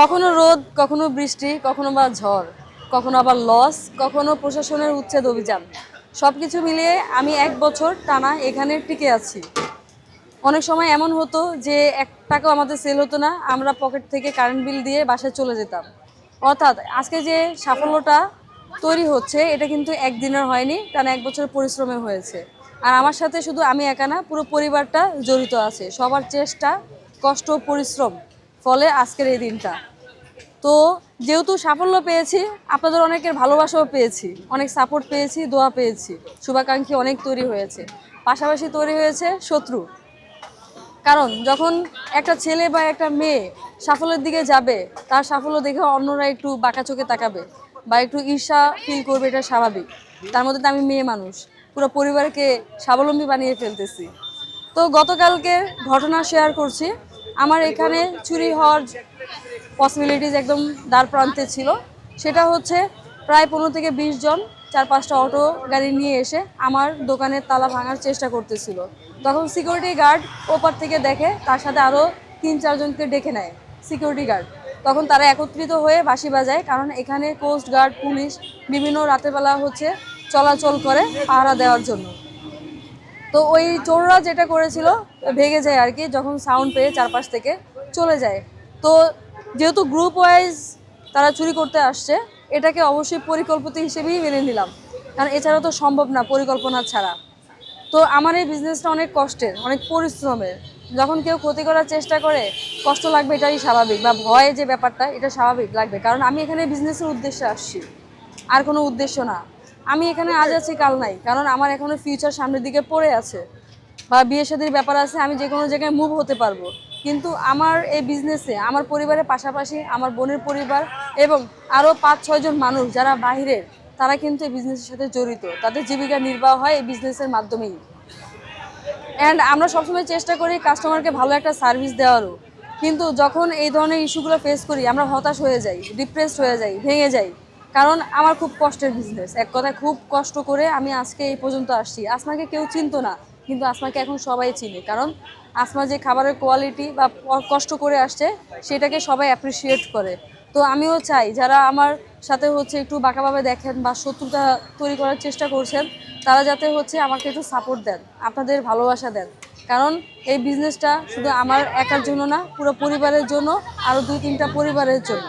কখনো রোদ, কখনো বৃষ্টি, কখনো বা ঝড়, কখনো আবার লস কখনো প্রশাসনের উচ্ছেদ অভিযান। সব কিছু মিলিয়ে আমি এক বছর টানা এখানে টিকে আছি। অনেক সময় এমন হতো যে এক টাকাও আমাদের সেল হতো না, আমরা পকেট থেকে কারেন্ট বিল দিয়ে বাসায় চলে যেতাম। অর্থাৎ আজকে যে সাফল্যটা তৈরি হচ্ছে, এটা কিন্তু একদিনের হয়নি কারণ এক বছর পরিশ্রমে হয়েছে। আর আমার সাথে শুধু আমি একা না, পুরো পরিবারটা জড়িত আছে। সবার চেষ্টা, কষ্ট, পরিশ্রম ফলে আজকের এই দিনটা। তো যেহেতু সাফল্য পেয়েছি, আপনাদের অনেকের ভালোবাসাও পেয়েছি, অনেক সাপোর্ট পেয়েছি, দোয়া পেয়েছি, শুভাকাঙ্ক্ষী অনেক তৈরি হয়েছে। পাশাপাশি তৈরি হয়েছে শত্রু। কারণ যখন একটা ছেলে বা একটা মেয়ে সাফল্যের দিকে যাবে, তার সাফল্য দেখে অন্যরা একটু বাঁকা চোখে তাকাবে বা একটু ঈর্ষা ফিল করবে, এটা স্বাভাবিক। তার মধ্যে তো আমি মেয়ে মানুষ, পুরো পরিবারকে স্বাবলম্বী বানিয়ে ফেলতেছি। তো গতকালকে ঘটনা শেয়ার করছি। আমার এখানে চুরি হওয়ার পসিবিলিটিস একদম দ্বার প্রান্তে ছিল। সেটা হচ্ছে প্রায় পনেরো থেকে বিশ জন চার পাঁচটা অটো গাড়ি নিয়ে এসে আমার দোকানের তালা ভাঙার চেষ্টা করতেছিল। তখন সিকিউরিটি গার্ড ওপার থেকে দেখে, তার সাথে আরও তিন চারজনকে ডেকে নেয় সিকিউরিটি গার্ড তখন তারা একত্রিত হয়ে বাঁশি বাজায়, কারণ এখানে কোস্ট গার্ড পুলিশ বিভিন্ন রাতেরবেলা হচ্ছে চলাচল করে পাহারা দেওয়ার জন্য। তো ওই চোররা যেটা করেছিল ভেঙে যায় আর কি, যখন সাউন্ড পেয়ে চারপাশ থেকে চলে যায়। তো যেহেতু গ্রুপ ওয়াইজ তারা চুরি করতে আসছে, এটাকে অবশ্যই পরিকল্পিত হিসেবেই মেনে নিলাম। কারণ এছাড়া তো সম্ভব না পরিকল্পনা ছাড়া। তো আমার এই বিজনেসটা অনেক কষ্টের, অনেক পরিশ্রমের। যখন কেউ ক্ষতি করার চেষ্টা করে, কষ্ট লাগবে এটাই স্বাভাবিক বা ভয় যে ব্যাপারটা, এটা স্বাভাবিক লাগবে। কারণ আমি এখানে বিজনেসের উদ্দেশ্যে আসছি। আর কোনো উদ্দেশ্য না। আমি এখানে আজ আছি, কাল নাই। কারণ আমার এখনও ফিউচার সামনের দিকে পড়ে আছে বা বিয়ে শাদির ব্যাপার আছে, আমি যে কোনো জায়গায় মুভ হতে পারব। কিন্তু আমার এই বিজনেসে আমার পরিবারের পাশাপাশি আমার বোনের পরিবার এবং আরও পাঁচ ছয়জন মানুষ যারা বাহিরের, তারা কিন্তু এই বিজনেসের সাথে জড়িত। তাদের জীবিকা নির্বাহ হয় এই বিজনেসের মাধ্যমেই। অ্যান্ড আমরা সবসময় চেষ্টা করি কাস্টমারকে ভালো একটা সার্ভিস দেওয়ারও। কিন্তু যখন এই ধরনের ইস্যুগুলো ফেস করি, আমরা হতাশ হয়ে যাই ডিপ্রেসড হয়ে যাই, ভেঙে যাই। কারণ আমার খুব কষ্টের বিজনেস এক কথায় খুব কষ্ট করে আমি আজকে এই পর্যন্ত আসছি। আসমাকে কেউ চিনতো না, কিন্তু আসমাকে এখন সবাই চিনে। কারণ আসমা যে খাবারের কোয়ালিটি বা কষ্ট করে আসছে, সেটাকে সবাই অ্যাপ্রিসিয়েট করে। তো আমিও চাই, যারা আমার সাথে হচ্ছে একটু বাঁকাভাবে দেখেন বা শত্রুতা তৈরি করার চেষ্টা করছেন, তারা যাতে হচ্ছে আমাকে একটু সাপোর্ট দেন, আপনাদের ভালোবাসা দেন। কারণ এই বিজনেসটা শুধু আমার একার জন্য না, পুরো পরিবারের জন্য আরও দুই তিনটা পরিবারের জন্য।